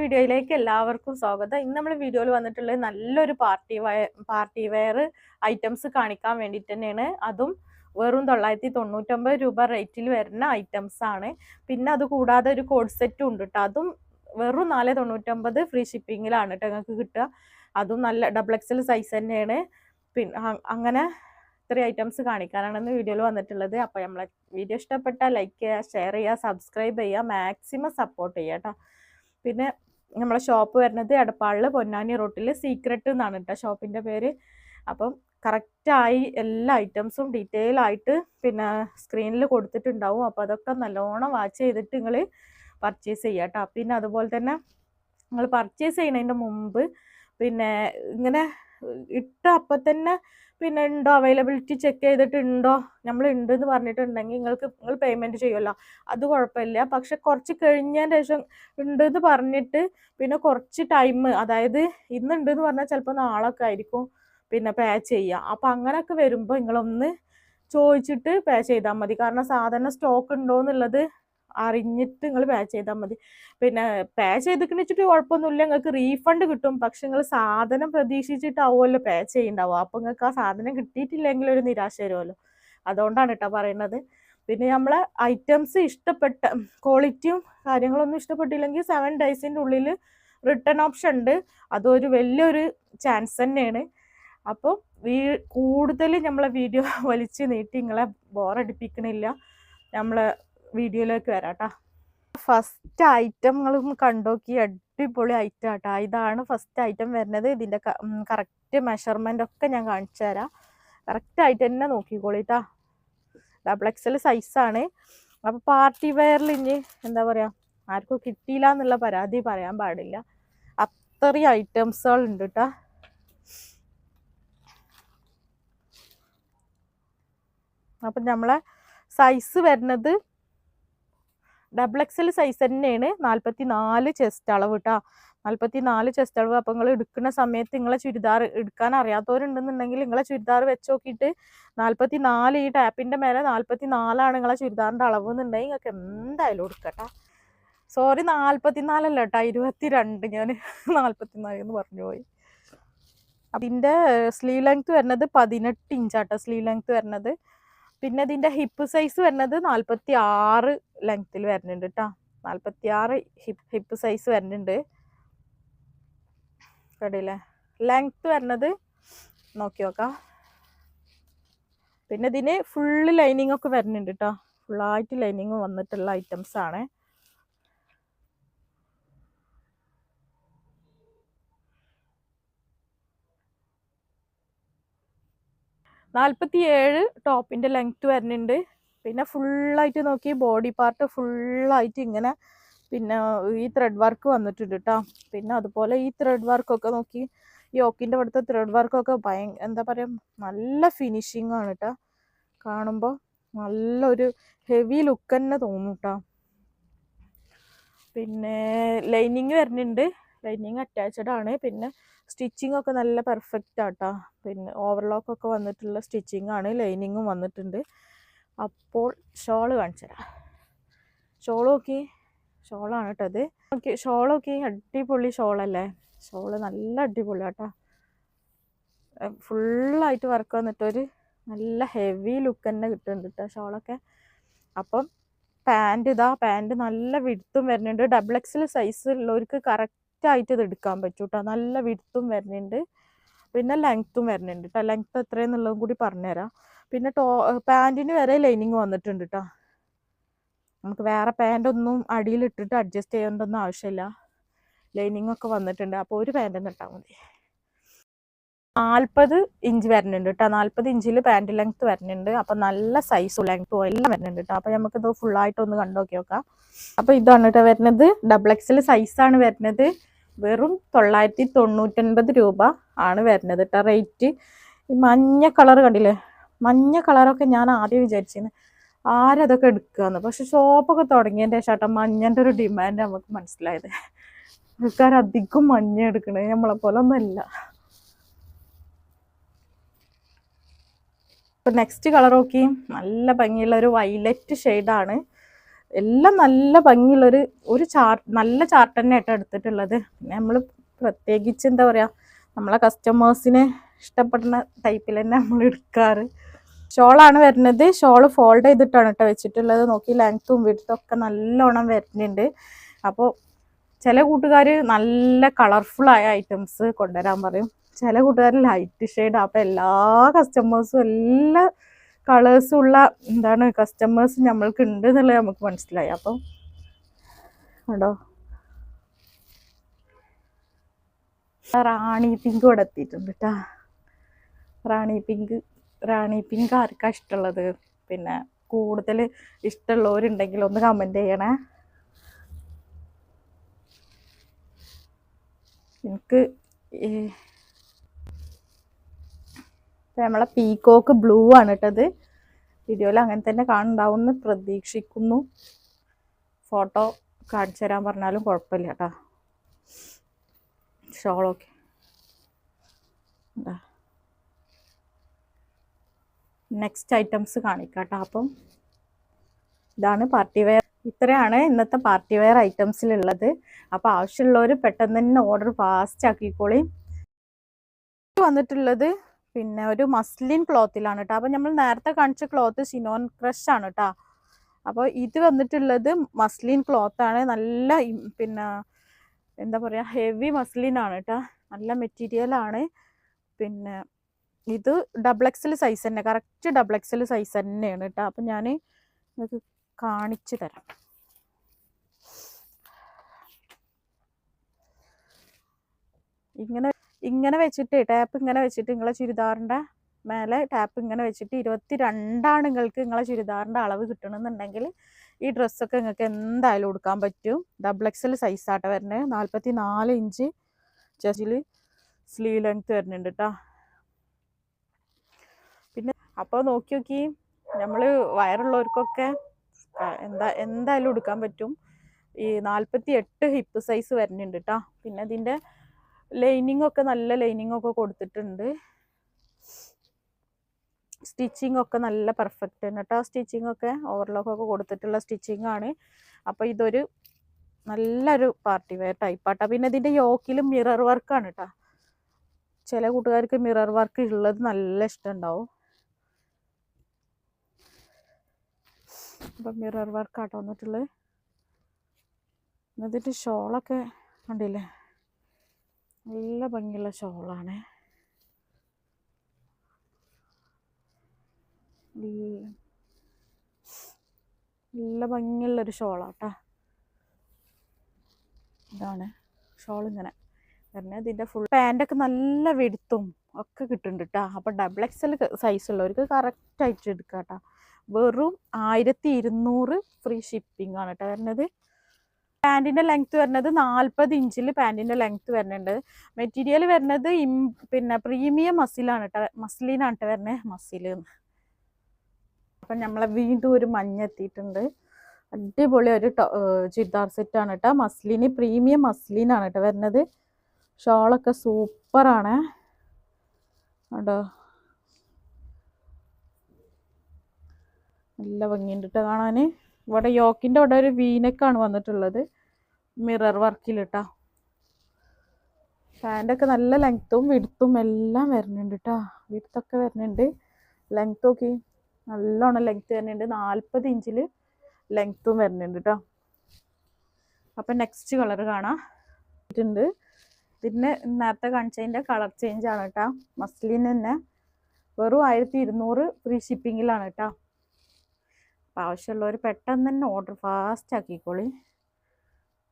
വീഡിയോയിലേക്ക് എല്ലാവർക്കും സ്വാഗതം. ഇന്ന് നമ്മൾ വീഡിയോയിൽ വന്നിട്ടുള്ള നല്ലൊരു party wear party wear items കാണിക്കാൻ വേണ്ടിയിട്ട് തന്നെയാണ്. അതും വെറും തൊള്ളായിരത്തി തൊണ്ണൂറ്റൊമ്പത് രൂപ റേറ്റിൽ വരുന്ന ഐറ്റംസ് ആണ്. പിന്നെ അത് കൂടാതെ ഒരു കോഡ് സെറ്റും ഉണ്ട് കേട്ടോ അതും വെറും നാല് തൊണ്ണൂറ്റൊമ്പത് ഫ്രീ ഷിപ്പിങ്ങിലാണ് കേട്ടോ നിങ്ങൾക്ക് കിട്ടുക. അതും നല്ല ഡബിൾ എക്സൽ സൈസ് തന്നെയാണ്. പിന്നെ അങ്ങനെ ഇത്രയും ഐറ്റംസ് കാണിക്കാനാണ് വീഡിയോയിൽ വന്നിട്ടുള്ളത്. അപ്പോൾ നമ്മളെ വീഡിയോ ഇഷ്ടപ്പെട്ടാൽ ലൈക്ക് ചെയ്യുക ഷെയർ ചെയ്യുക സബ്സ്ക്രൈബ് ചെയ്യുക മാക്സിമം സപ്പോർട്ട് ചെയ്യുക കേട്ടോ പിന്നെ നമ്മളെ ഷോപ്പ് വരുന്നത് എടപ്പാളിൽ പൊന്നാനി റോട്ടിൽ സീക്രട്ട് എന്നാണ് കേട്ടോ ഷോപ്പിന്റെ പേര്. അപ്പം കറക്റ്റായി എല്ലാ ഐറ്റംസും ഡീറ്റെയിൽ ആയിട്ട് പിന്നെ സ്ക്രീനിൽ കൊടുത്തിട്ടുണ്ടാവും. അപ്പോൾ അതൊക്കെ നല്ലോണം വാച്ച് ചെയ്തിട്ട് നിങ്ങൾ പർച്ചേസ് ചെയ്യുക കേട്ടോ പിന്നെ അതുപോലെ തന്നെ നിങ്ങൾ പർച്ചേസ് ചെയ്യുന്നതിന്റെ മുമ്പ് പിന്നെ ഇങ്ങനെ ഇട്ട അപ്പം തന്നെ പിന്നെ ഉണ്ടോ അവൈലബിലിറ്റി ചെക്ക് ചെയ്തിട്ടുണ്ടോ? നമ്മൾ ഉണ്ട് എന്ന് പറഞ്ഞിട്ടുണ്ടെങ്കിൽ നിങ്ങൾക്ക് നിങ്ങൾ പേയ്മെന്റ് ചെയ്യുമല്ലോ അത് കുഴപ്പമില്ല. പക്ഷെ കുറച്ച് കഴിഞ്ഞതിന് ശേഷം ഉണ്ട് എന്ന് പറഞ്ഞിട്ട് പിന്നെ കുറച്ച് ടൈം അതായത് ഇന്നുണ്ട് എന്ന് പറഞ്ഞാൽ ചിലപ്പോൾ നാളൊക്കെ ആയിരിക്കും പിന്നെ പേ ചെയ്യുക. അപ്പം അങ്ങനെയൊക്കെ വരുമ്പോൾ നിങ്ങളൊന്ന് ചോദിച്ചിട്ട് പേ ചെയ്താൽ മതി. കാരണം സാധാരണ സ്റ്റോക്ക് ഉണ്ടോ എന്നുള്ളത് അറിഞ്ഞിട്ട് നിങ്ങൾ പേ ചെയ്താൽ മതി. പിന്നെ പേ ചെയ്തിട്ട് വെച്ചിട്ട് കുഴപ്പമൊന്നുമില്ല നിങ്ങൾക്ക് റീഫണ്ട് കിട്ടും. പക്ഷെ നിങ്ങൾ സാധനം പ്രതീക്ഷിച്ചിട്ടാവുമല്ലോ പേ ചെയ്യുന്നുണ്ടാവുക അപ്പം നിങ്ങൾക്ക് ആ സാധനം കിട്ടിയിട്ടില്ലെങ്കിൽ ഒരു നിരാശ വരുമല്ലോ അതുകൊണ്ടാണ് കേട്ടോ പറയുന്നത് പിന്നെ നമ്മളെ ഐറ്റംസ് ഇഷ്ടപ്പെട്ട ക്വാളിറ്റിയും കാര്യങ്ങളൊന്നും ഇഷ്ടപ്പെട്ടില്ലെങ്കിൽ സെവൻ ഡേയ്സിന്റെ ഉള്ളിൽ റിട്ടേൺ ഓപ്ഷൻ ഉണ്ട് അതൊരു വലിയൊരു ചാൻസ് തന്നെയാണ്. അപ്പോൾ വീ കൂടുതൽ നമ്മളെ വീഡിയോ വലിച്ച് നീട്ടി നിങ്ങളെ ബോറടിപ്പിക്കണില്ല നമ്മളെ വീഡിയോയിലേക്ക് വരാം കേട്ടോ ഫസ്റ്റ് ഐറ്റങ്ങളും കണ്ടോക്കി അടിപൊളി ഐറ്റം കേട്ടോ ഇതാണ് ഫസ്റ്റ് ഐറ്റം വരുന്നത്. ഇതിന്റെ കറക്റ്റ് മെഷർമെന്റ് ഒക്കെ ഞാൻ കാണിച്ചു തരാം. കറക്റ്റ് ആയിട്ട് തന്നെ നോക്കിക്കോളിട്ടാ. ഡബിൾ എക്സൽ സൈസാണ് അപ്പോൾ പാർട്ടി വെയറിൽ ഇനി എന്താ പറയുക ആർക്കും കിട്ടിയില്ല എന്നുള്ള പരാതി പറയാൻ പാടില്ല. അത്രയും ഐറ്റംസുകൾ ഉണ്ട് കേട്ടോ അപ്പം നമ്മളെ സൈസ് വരുന്നത് ഡബിൾ എക്സൽ സൈസ് തന്നെയാണ്. നാൽപ്പത്തി നാല് ചെസ്റ്റ് അളവ് കേട്ടോ നാൽപ്പത്തി നാല് ചെസ്റ്റ് അളവ്. അപ്പം നിങ്ങൾ എടുക്കുന്ന സമയത്ത് നിങ്ങളെ ചുരിദാർ എടുക്കാൻ അറിയാത്തവരുണ്ടെന്നുണ്ടെങ്കിൽ നിങ്ങളെ ചുരിദാർ വെച്ച് നോക്കിയിട്ട് നാൽപ്പത്തി നാല് ഈ ടാപ്പിന്റെ മേലെ നാൽപ്പത്തി നാലാണ് നിങ്ങളെ ചുരിദാറിന്റെ അളവ് എന്നുണ്ടെങ്കിൽ നിങ്ങൾക്ക് എന്തായാലും എടുക്കട്ടോ സോറി നാൽപ്പത്തി നാലല്ല കേട്ടോ ഇരുപത്തി രണ്ട് ഞാൻ നാൽപ്പത്തി നാല് എന്ന് പറഞ്ഞു പോയി. അതിന്റെ സ്ലീവ് ലെങ്ത് വരുന്നത് പതിനെട്ട് ഇഞ്ചാട്ടോ സ്ലീവ് ലെങ്ത് വരുന്നത്. പിന്നെ ഇതിന്റെ ഹിപ്പ് സൈസ് വരുന്നത് നാൽപ്പത്തി ആറ് ലെങ്ത്തിൽ വരുന്നുണ്ട് കേട്ടോ നാൽപ്പത്തി ആറ് ഹിപ്പ് ഹിപ്പ് സൈസ് വരുന്നുണ്ട്. കണ്ടില്ലേ? ലെങ്ത്ത് വരുന്നത് നോക്കി നോക്കാം. പിന്നെ ഇതിന് ഫുള്ള് ലൈനിങ് ഒക്കെ വരുന്നുണ്ട് കേട്ടോ ഫുള്ളായിട്ട് ലൈനിങ് വന്നിട്ടുള്ള ഐറ്റംസ് ആണ്. നാൽപ്പത്തി ഏഴ് ടോപ്പിന്റെ ലെങ്ത് വരുന്നുണ്ട്. പിന്നെ ഫുള്ളായിട്ട് നോക്കി ബോഡി പാർട്ട് ഫുള്ളായിട്ട് ഇങ്ങനെ പിന്നെ ഈ ത്രെഡ് വർക്ക് വന്നിട്ടുണ്ട് കേട്ടോ പിന്നെ അതുപോലെ ഈ ത്രെഡ് വർക്കൊക്കെ നോക്കി ഈ ഓക്കിന്റെ അവിടുത്തെ ത്രെഡ് വർക്കൊക്കെ ഭയ എന്താ പറയുക നല്ല ഫിനിഷിങ് ആണ് കേട്ടോ കാണുമ്പോൾ നല്ലൊരു ഹെവി ലുക്ക് തന്നെ തോന്നും കേട്ടോ പിന്നെ ലൈനിങ് വരുന്നുണ്ട്. ലൈനിങ് അറ്റാച്ച്ഡ് ആണ്. പിന്നെ സ്റ്റിച്ചിങ് ഒക്കെ നല്ല പെർഫെക്റ്റ് ആട്ടോ. പിന്നെ ഓവർലോക്ക് ഒക്കെ വന്നിട്ടുള്ള സ്റ്റിച്ചിങ് ആണ് ലൈനിങ്ങും വന്നിട്ടുണ്ട്. അപ്പോൾ ഷോൾ കാണിച്ചു തരാം. ഷോൾ നോക്കി. ഷോളാണ് കേട്ടോ ഇത്. ഓക്കെ ഷോൾ നോക്കി. അടിപൊളി ഷോളല്ലേ? ഷോൾ നല്ല അടിപൊളി കേട്ടോ ഫുള്ളായിട്ട് വർക്ക് വന്നിട്ടൊരു നല്ല ഹെവി ലുക്ക് തന്നെ കിട്ടുന്നുണ്ട് കേട്ടോ ഷോളൊക്കെ. അപ്പം പാന്റ് ഇതാ പാന്റ് നല്ല വിടുത്തും വരുന്നുണ്ട്. ഡബിൾ എക്സൽ സൈസ് ഉള്ളവർക്ക് കറക്റ്റായിട്ട് ഇത് എടുക്കാൻ പറ്റും കേട്ടോ നല്ല വിടുത്തും വരുന്നുണ്ട്. പിന്നെ ലെങ്ത്തും വരുന്നുണ്ട് കേട്ടോ ലെങ്ത്ത് എത്രയെന്നുള്ളതും കൂടി പറഞ്ഞുതരാം പിന്നെ ടോ പാന്റിന് വരെ ലൈനിങ് വന്നിട്ടുണ്ട് കേട്ടോ നമുക്ക് വേറെ പാന്റ് ഒന്നും അടിയിൽ ഇട്ടിട്ട് അഡ്ജസ്റ്റ് ചെയ്യേണ്ടൊന്നും ആവശ്യമില്ല ലൈനിങ് ഒക്കെ വന്നിട്ടുണ്ട്. അപ്പോൾ ഒരു പാന്റ് തന്നെ ഇട്ടാൽ മതി. നാൽപ്പത് ഇഞ്ച് വരുന്നുണ്ട് കേട്ടോ നാൽപ്പത് ഇഞ്ചിൽ പാന്റ് ലെങ്ത്ത് വരുന്നുണ്ട്. അപ്പം നല്ല സൈസും ലെങ്ത്തും എല്ലാം വരുന്നുണ്ട് കേട്ടോ അപ്പം നമുക്കിത് ഫുള്ളായിട്ടൊന്ന് ഒന്ന് കണ്ടോക്കി നോക്കാം. അപ്പോൾ ഇതാണ് കേട്ടോ വരുന്നത്. ഡബിൾ എക്സിൽ സൈസാണ് വരുന്നത്. വെറും തൊള്ളായിരത്തി തൊണ്ണൂറ്റൊൻപത് രൂപ ആണ് വരുന്നത് കേട്ടോ റേറ്റ് ഈ മഞ്ഞ കളർ കണ്ടില്ലേ? മഞ്ഞ കളറൊക്കെ ഞാൻ ആദ്യം വിചാരിച്ചിരുന്നു ആരതൊക്കെ എടുക്കുകയെന്ന് പക്ഷെ ഷോപ്പൊക്കെ തുടങ്ങിയതിന്റെ ശേഷം മഞ്ഞന്റെ ഒരു ഡിമാൻഡ് നമുക്ക് മനസ്സിലായത്. ആൾക്കാർ അധികം മഞ്ഞ എടുക്കണേ നമ്മളെ പോലെ ഒന്നല്ല ഇപ്പം നെക്സ്റ്റ് കളർ നോക്കി. നല്ല ഭംഗിയുള്ള ഒരു വൈലറ്റ് ഷെയ്ഡാണ് എല്ലാം നല്ല ഭംഗിയുള്ളൊരു ഒരു ചാർട്ട് നല്ല ചാർട്ട് തന്നെ ആയിട്ട് എടുത്തിട്ടുള്ളത്. പിന്നെ നമ്മൾ പ്രത്യേകിച്ച് എന്താ പറയുക നമ്മളെ കസ്റ്റമേഴ്സിന് ഇഷ്ടപ്പെടുന്ന ടൈപ്പിൽ തന്നെ നമ്മൾ എടുക്കാറ്. ഷോളാണ് വരുന്നത്. ഷോൾ ഫോൾഡ് ചെയ്തിട്ടാണ് കേട്ടോ വെച്ചിട്ടുള്ളത്. നോക്കി ലെങ്ത്തും വിടുത്തും ഒക്കെ നല്ലോണം വരുന്നുണ്ട്. അപ്പോൾ ചില കൂട്ടുകാർ നല്ല കളർഫുൾ ആയ ഐറ്റംസ് കൊണ്ടുവരാൻ പറയും. ചില കൂട്ടുകാർ ലൈറ്റ് ഷെയ്ഡ് അപ്പോൾ എല്ലാ കസ്റ്റമേഴ്സും എല്ലാ കളേഴ്സും ഉള്ള എന്താണ് കസ്റ്റമേഴ്സ് നമ്മൾക്ക് ഉണ്ട് എന്നുള്ളത് നമുക്ക് മനസ്സിലായി. അപ്പം കണ്ടോ? റാണി പിങ്ക് ഇവിടെ എത്തിയിട്ടുണ്ട് കേട്ടാ റാണി പിങ്ക് റാണി പിങ്ക് ആർക്കാ ഇഷ്ടമുള്ളത്? പിന്നെ കൂടുതൽ ഇഷ്ടമുള്ളവരുണ്ടെങ്കിൽ ഒന്ന് കമന്റ് ചെയ്യണേ. എനിക്ക് നമ്മളെ പീക്കോക്ക് ബ്ലൂ ആണ് കേട്ടത് വീഡിയോയിൽ അങ്ങനെ തന്നെ കാണുന്നുണ്ടാവുമെന്ന് പ്രതീക്ഷിക്കുന്നു. ഫോട്ടോ കാണിച്ചു തരാൻ പറഞ്ഞാലും കുഴപ്പമില്ല കേട്ടോ. ഷോളൊക്കെ നെക്സ്റ്റ് ഐറ്റംസ് കാണിക്കാം കേട്ടോ അപ്പം. ഇതാണ് പാർട്ടി വെയർ ഇത്രയാണ് ഇന്നത്തെ പാർട്ടി വെയർ ഐറ്റംസിലുള്ളത് അപ്പോൾ ആവശ്യമുള്ളവർ പെട്ടെന്ന് തന്നെ ഓർഡർ ഫാസ്റ്റ് ആക്കിക്കോളി. വന്നിട്ടുള്ളത് പിന്നെ ഒരു മസ്ലിൻ ക്ലോത്തിലാണ് കേട്ടോ അപ്പോൾ നമ്മൾ നേരത്തെ കാണിച്ച ക്ലോത്ത് സിനോൺ ക്രഷ് ആണ് കേട്ടോ അപ്പോൾ ഇത് വന്നിട്ടുള്ളത് മസ്ലിൻ ക്ലോത്താണ് നല്ല പിന്നെ എന്താ പറയുക ഹെവി മസ്ലിൻ ആണ് കേട്ടോ നല്ല മെറ്റീരിയൽ ആണ്. പിന്നെ ഇത് ഡബിൾ എക്സൽ സൈസ് തന്നെ. കറക്റ്റ് ഡബിൾ എക്സൽ സൈസ് തന്നെയാണ് കേട്ടോ അപ്പം ഞാൻ നിങ്ങൾക്ക് കാണിച്ചു തരാം. ഇങ്ങനെ ഇങ്ങനെ വെച്ചിട്ട് ടാപ്പ് ഇങ്ങനെ വെച്ചിട്ട് നിങ്ങളെ ചുരിദാറിന്റെ മേലെ ടാപ്പ് ഇങ്ങനെ വെച്ചിട്ട് ഇരുപത്തി രണ്ടാണ് നിങ്ങൾക്ക് നിങ്ങളെ ചുരിദാറിന്റെ അളവ് കിട്ടണമെന്നുണ്ടെങ്കിൽ ഈ ഡ്രസ്സൊക്കെ നിങ്ങൾക്ക് എന്തായാലും കൊടുക്കാൻ പറ്റും. ഡബിൾ എക്സൽ സൈസാട്ടോ വരുന്നത് നാൽപ്പത്തി നാല് ഇഞ്ച് ചെസ്റ്റിൽ സ്ലീവ് ലെങ്ത് വരുന്നുണ്ട് കേട്ടോ പിന്നെ അപ്പോൾ നോക്കി നോക്കി നമ്മൾ വയറുള്ളവർക്കൊക്കെ എന്താ എന്തായാലും എടുക്കാൻ പറ്റും. ഈ നാൽപ്പത്തി എട്ട് ഹിപ്പ് സൈസ് വരുന്നുണ്ട് കേട്ടോ പിന്നെ ഇതിന്റെ ലൈനിങ് ഒക്കെ നല്ല ലൈനിങ് ഒക്കെ കൊടുത്തിട്ടുണ്ട്. സ്റ്റിച്ചിങ് ഒക്കെ നല്ല പെർഫെക്റ്റ് കേട്ടോ സ്റ്റിച്ചിങ് ഒക്കെ ഓവർലോക്ക് ഒക്കെ കൊടുത്തിട്ടുള്ള സ്റ്റിച്ചിങ് ആണ്. അപ്പോൾ ഇതൊരു നല്ലൊരു പാർട്ടി വെയർ ടൈപ്പാട്ടോ പിന്നെ ഇതിന്റെ യോക്കിലും മിറർ വർക്കാണ് കേട്ടോ ചില കൂട്ടുകാർക്ക് മിറർ വർക്ക് ഉള്ളത് നല്ല ഇഷ്ടമുണ്ടാവും അപ്പം മിറർ വർക്കാട്ടോ വന്നിട്ടുള്ളത് എന്നിട്ട് ഷോളൊക്കെ കണ്ടില്ലേ? നല്ല ഭംഗിയുള്ള ഷോളാണ്. നല്ല ഭംഗിയുള്ളൊരു ഷോളാട്ടാ. ഇതാണ് ഷോൾ ഇങ്ങനെ. കാരണം ഇതിന്റെ ഫുൾ പാന്റൊക്കെ നല്ല വെടുത്തും ഒക്കെ കിട്ടുന്നുണ്ട് കേട്ടോ അപ്പോൾ ഡബിൾ എക്സൽ സൈസ് ഉള്ളവർക്ക് കറക്റ്റായിട്ട് എടുക്കാം കേട്ടോ വെറും ആയിരത്തി ഇരുന്നൂറ് ഫ്രീ ഷിപ്പിംഗ് ആണ് കേട്ടോ വരുന്നത്. പാന്റിന്റെ ലെങ്ത്ത് വരുന്നത് നാൽപ്പത് ഇഞ്ചിൽ പാന്റിന്റെ ലെങ്ത്ത് വരുന്നുണ്ട്. മെറ്റീരിയൽ വരുന്നത് ഇം പിന്നെ പ്രീമിയം മസിലാണ് കേട്ടോ മസ്ലിനാണ് കേട്ടോ വരുന്നത് മസിൽ അപ്പം നമ്മളെ വീണ്ടും ഒരു മഞ്ഞ എത്തിയിട്ടുണ്ട്. അടിപൊളി ഒരു ചുരിദാർ സെറ്റാണ് കേട്ടോ മസ്ലിന് പ്രീമിയം മസ്ലിനാണ് കേട്ടോ വരുന്നത്. ഷോളൊക്കെ സൂപ്പറാണ് കേട്ടോ നല്ല ഭംഗിയുണ്ട് കേട്ടോ കാണാൻ ഇവിടെ യോക്കിന്റെ അവിടെ ഒരു വീനക്കാണ് വന്നിട്ടുള്ളത്. മിറർ വർക്കിൽ കേട്ടോ പാന്റൊക്കെ നല്ല ലെങ്ത്തും വിടുത്തും എല്ലാം വരുന്നുണ്ട് കേട്ടോ വിടുത്തൊക്കെ വരുന്നുണ്ട്. ലെങ്ത്ത് നോക്കി. നല്ലോണം ലെങ്ത്ത് വരുന്നുണ്ട്. നാൽപ്പത് ഇഞ്ചിൽ ലെങ്ത്തും വരുന്നുണ്ട് കേട്ടോ അപ്പം നെക്സ്റ്റ് കളർ കാണാം. ഇട്ടുണ്ട് ഇതിന് നേരത്തെ കാണിച്ചതിന്റെ കളർ ചേഞ്ച് ആണ് കേട്ടോ മസ്ലിൻ തന്നെ. വെറും ആയിരത്തി ഇരുന്നൂറ് ഫ്രീ ഷിപ്പിങ്ങിലാണ് കേട്ടോ അപ്പം ആവശ്യമുള്ളവർ പെട്ടെന്ന് തന്നെ ഓർഡർ ഫാസ്റ്റ് ആക്കിക്കോളി.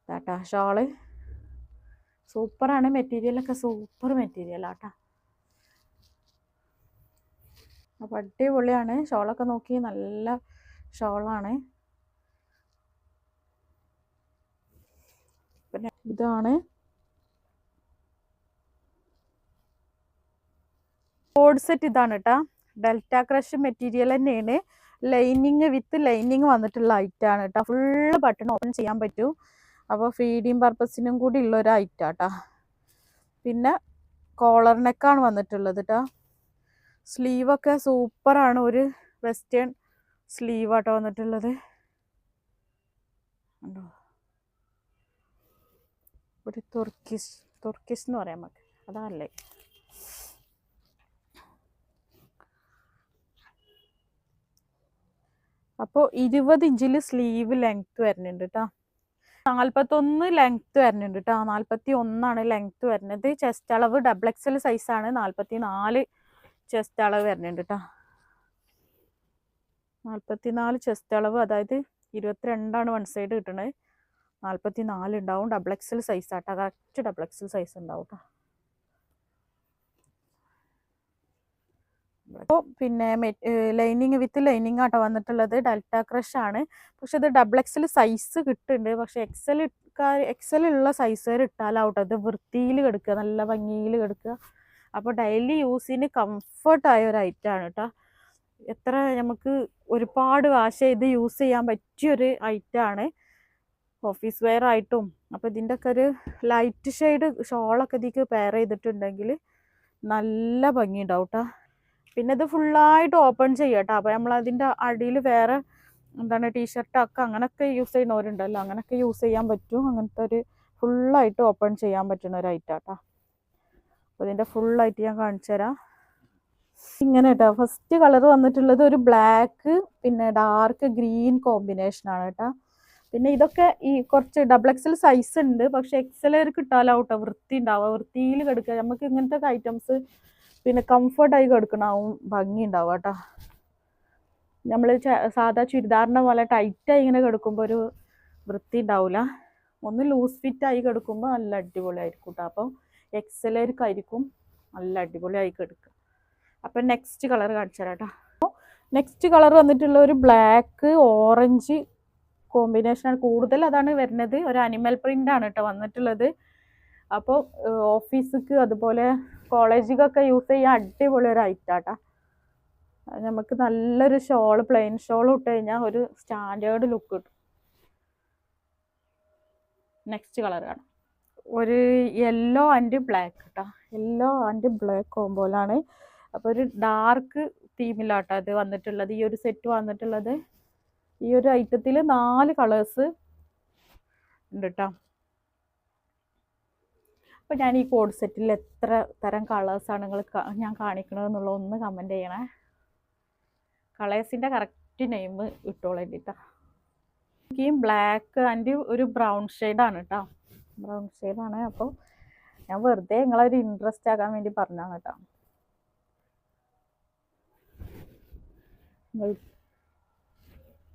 കേട്ടോ ഷോൾ. സൂപ്പറാണ് മെറ്റീരിയലൊക്കെ സൂപ്പർ മെറ്റീരിയലാട്ടോ അപ്പോൾ അടിപൊളിയാണ്. ഷോളൊക്കെ നോക്കി നല്ല ഷോളാണ്. പിന്നെ ഇതാണ്. കോഡ് സെറ്റ് ഇതാണ് കേട്ടോ ഡെൽറ്റ ക്രഷ് മെറ്റീരിയൽ തന്നെയാണ്. ലൈനിങ് വിത്ത് ലൈനിങ് വന്നിട്ടുള്ള ഐറ്റാണ് കേട്ടോ ഫുള്ള് ബട്ടൺ ഓപ്പൺ ചെയ്യാൻ പറ്റും. അപ്പോൾ ഫീഡിങ് പർപ്പസിനും കൂടി ഉള്ള ഒരു ഐറ്റാ കേട്ടോ പിന്നെ കോളർ നെക്കാണ് വന്നിട്ടുള്ളത് കേട്ടോ സ്ലീവൊക്കെ സൂപ്പറാണ് ഒരു വെസ്റ്റേൺ സ്ലീവ് ആട്ടോ വന്നിട്ടുള്ളത്. ഉണ്ടോ ഒരു തുർക്കിഷ് തുർക്കിഷ് എന്ന് പറയാൻ നമുക്ക്. അതല്ലേ അപ്പോൾ ഇരുപത് ഇഞ്ചിൽ സ്ലീവ് ലെങ്ത് വരുന്നുണ്ട് കേട്ടോ നാൽപ്പത്തൊന്ന് ലെങ്ത് വരുന്നുണ്ട് കേട്ടോ നാൽപ്പത്തി ഒന്നാണ് ലെങ്ത് വരുന്നത്. ചെസ്റ്റ് അളവ് ഡബിൾ എക്സൽ സൈസാണ് നാൽപ്പത്തി നാല് ചെസ്റ്റ് അളവ് വരുന്നുണ്ട് കേട്ടോ നാൽപ്പത്തി നാല് ചെസ്റ്റ് അളവ് അതായത് ഇരുപത്തിരണ്ടാണ് വൺ സൈഡ് കിട്ടുന്നത് നാൽപ്പത്തി നാല് ഉണ്ടാവും ഡബിൾ എക്സൽ സൈസ് ആട്ടോ. കറക്റ്റ് ഡബിൾ എക്സൽ സൈസ് ഉണ്ടാവും കേട്ടോ അപ്പോൾ പിന്നെ ലൈനിങ് വിത്ത് ലൈനിങ് ആട്ടോ വന്നിട്ടുള്ളത്. ഡെൽറ്റ ക്രഷ് ആണ്. പക്ഷെ ഇത് ഡബിൾ എക്സൽ സൈസ് കിട്ടുന്നുണ്ട് പക്ഷെ എക്സൽ എക്സൽ ഉള്ള സൈസുകാർ ഇട്ടാലാവട്ടോ. ഇത് വൃത്തിയിൽ കിടക്കുക നല്ല ഭംഗിയിൽ കിടക്കുക അപ്പോൾ ഡെയിലി യൂസിന് കംഫർട്ടായ ഒരു ഐറ്റമാണ് കേട്ടോ എത്ര നമുക്ക് ഒരുപാട് വാഷ് ചെയ്ത് യൂസ് ചെയ്യാൻ പറ്റിയൊരു ഐറ്റമാണ് ഓഫീസ് വെയർ ആയിട്ടും അപ്പോൾ ഇതിന്റെ ഒക്കെ ഒരു ലൈറ്റ് ഷെയ്ഡ് ഷോളൊക്കെ ഇതിക്ക് പെയർ ചെയ്തിട്ടുണ്ടെങ്കിൽ നല്ല ഭംഗി ഉണ്ടാവും കേട്ടോ പിന്നെ ഇത് ഫുള്ളായിട്ട് ഓപ്പൺ ചെയ്യാം കേട്ടോ അപ്പോൾ നമ്മൾ അതിന്റെ അടിയിൽ വേറെ എന്താണ് ടീഷർട്ടൊക്കെ അങ്ങനെയൊക്കെ യൂസ് ചെയ്യുന്നവരുണ്ടല്ലോ. അങ്ങനെയൊക്കെ യൂസ് ചെയ്യാൻ പറ്റും. അങ്ങനത്തെ ഒരു ഫുള്ളായിട്ട് ഓപ്പൺ ചെയ്യാൻ പറ്റുന്ന ഒരു ഐറ്റം കേട്ടോ അപ്പോൾ ഇതിന്റെ ഫുള്ളായിട്ട് ഞാൻ കാണിച്ചു തരാം. ഇങ്ങനെ കേട്ടോ ഫസ്റ്റ് കളർ വന്നിട്ടുള്ളത് ഒരു ബ്ലാക്ക് പിന്നെ ഡാർക്ക് ഗ്രീൻ കോമ്പിനേഷൻ ആണ് കേട്ടോ പിന്നെ ഇതൊക്കെ ഈ കുറച്ച് ഡബിൾ എക്സൽ സൈസ് ഉണ്ട്. പക്ഷെ എക്സൽ കിട്ടാലോ കേട്ടോ വൃത്തി ഉണ്ടാവുക വൃത്തിയിൽ കിടക്കുക. നമുക്ക് ഇങ്ങനത്തെ ഐറ്റംസ് പിന്നെ കംഫർട്ടായി കിടക്കണാവും ഭംഗി ഉണ്ടാവുക കേട്ടോ. നമ്മൾ സാധാ ചുരിദാറിന്റെ പോലെ ടൈറ്റായി ഇങ്ങനെ കിടക്കുമ്പോൾ ഒരു വൃത്തി ഉണ്ടാവില്ല ഒന്ന് ലൂസ് ഫിറ്റായി കിടക്കുമ്പോൾ നല്ല അടിപൊളിയായിരിക്കും കേട്ടോ അപ്പം എക്സലേർക്കായിരിക്കും നല്ല അടിപൊളിയായി കിടക്കുക. അപ്പം നെക്സ്റ്റ് കളർ കാണിച്ചു തരാം കേട്ടോ നെക്സ്റ്റ് കളർ വന്നിട്ടുള്ള ഒരു ബ്ലാക്ക് ഓറഞ്ച് കോമ്പിനേഷനാണ് കൂടുതൽ അതാണ് വരുന്നത്. ഒരു അനിമൽ പ്രിന്റ് ആണ് കേട്ടോ വന്നിട്ടുള്ളത്. അപ്പോൾ ഓഫീസിക്ക് അതുപോലെ കോളേജിലൊക്കെ യൂസ് ചെയ്യാൻ അടിപൊളി ഒരു ഐറ്റാട്ടാ നമുക്ക് നല്ലൊരു ഷോൾ പ്ലെയിൻ ഷോൾ ഇട്ട് കഴിഞ്ഞാൽ ഒരു സ്റ്റാൻഡേർഡ് ലുക്ക് കിട്ടും. നെക്സ്റ്റ് കളർ കാണാം. ഒരു യെല്ലോ ആൻഡ് ബ്ലാക്ക് കേട്ടോ യെല്ലോ ആൻഡ് ബ്ലാക്ക് കോമ്പോലാണ് അപ്പോൾ ഒരു ഡാർക്ക് തീമിലാട്ടോ അത് വന്നിട്ടുള്ളത്. ഈ ഒരു സെറ്റ് വന്നിട്ടുള്ളത്. ഈ ഒരു ഐറ്റത്തിൽ നാല് കളേഴ്സ് ഉണ്ട് കേട്ടോ അപ്പോൾ ഞാൻ ഈ കോഡ് സെറ്റിൽ എത്ര തരം കളേഴ്സാണ് നിങ്ങൾ ഞാൻ കാണിക്കണതെന്നുള്ള ഒന്ന് കമന്റ് ചെയ്യണേ. കളേഴ്സിന്റെ കറക്റ്റ് നെയിം ഇട്ടോളൂ കേട്ടോ ഈ ബ്ലാക്ക് ആൻഡ് ഒരു ബ്രൗൺ ഷെയ്ഡാണ് കേട്ടോ ബ്രൗൺ ഷെയ്ഡാണ് അപ്പോൾ ഞാൻ വെറുതെ നിങ്ങളൊരു ഇൻട്രസ്റ്റ് ആക്കാൻ വേണ്ടി പറഞ്ഞതാണ് കേട്ടോ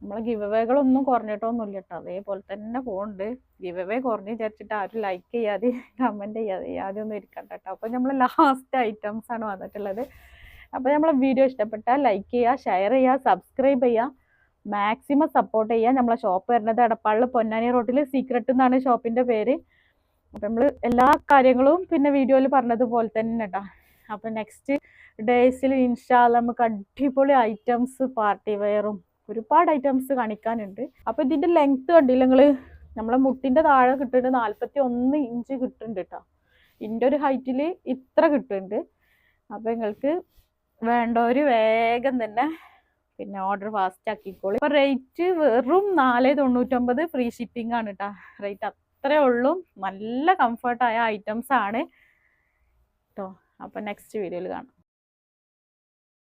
നമ്മളെ ഗിവ് അവേകളൊന്നും കുറഞ്ഞിട്ടൊന്നുമില്ല കേട്ടോ അതേപോലെ തന്നെ പോകുന്നുണ്ട് ഗിവവേ അവേ കുറഞ്ഞ് വിചാരിച്ചിട്ട് ആരും ലൈക്ക് ചെയ്യാതെ കമന്റ് ചെയ്യാതെ ആദ്യം ഒന്നും ഇരിക്കണ്ട കേട്ടോ അപ്പോൾ നമ്മൾ ലാസ്റ്റ് ഐറ്റംസ് ആണ് വന്നിട്ടുള്ളത്. അപ്പോൾ നമ്മളെ വീഡിയോ ഇഷ്ടപ്പെട്ടാൽ ലൈക്ക് ചെയ്യുക ഷെയർ ചെയ്യുക സബ്സ്ക്രൈബ് ചെയ്യുക മാക്സിമം സപ്പോർട്ട് ചെയ്യുക നമ്മളെ ഷോപ്പ് വരുന്നത് എടപ്പാളിൽ പൊന്നാനി റോട്ടിൽ സീക്രട്ട് എന്നാണ് ഷോപ്പിന്റെ പേര്. അപ്പം നമ്മൾ എല്ലാ കാര്യങ്ങളും പിന്നെ വീഡിയോയിൽ പറഞ്ഞതുപോലെ തന്നെ കേട്ടോ അപ്പം നെക്സ്റ്റ് ഡേയ്സിൽ ഇൻഷാല്ല നമുക്ക് അടിപൊളി ഐറ്റംസ് പാർട്ടി വെയറും ഒരുപാട് ഐറ്റംസ് കാണിക്കാനുണ്ട്. അപ്പോൾ ഇതിന്റെ ലെങ്ത്ത് കണ്ടില്ല നിങ്ങൾ നമ്മളെ മുട്ടിന്റെ താഴെ കിട്ടുന്നുണ്ട് നാൽപ്പത്തി ഒന്ന് ഇഞ്ച് കിട്ടുന്നുണ്ട് കേട്ടോ ഇതിന്റെ ഒരു ഹൈറ്റിൽ ഇത്ര കിട്ടുന്നുണ്ട്. അപ്പോൾ നിങ്ങൾക്ക് വേണ്ടവർ വേഗം തന്നെ പിന്നെ ഓർഡർ ഫാസ്റ്റ് ആക്കിക്കോളി. അപ്പോൾ റേറ്റ് വെറും നാല് തൊണ്ണൂറ്റൊമ്പത് ഫ്രീ ഷിപ്പിംഗ് ആണ് കേട്ടോ റേറ്റ് അത്രേ ഉള്ളൂ. നല്ല കംഫർട്ടായ ഐറ്റംസ് ആണ് കേട്ടോ അപ്പോൾ നെക്സ്റ്റ് വീഡിയോയിൽ കാണാം.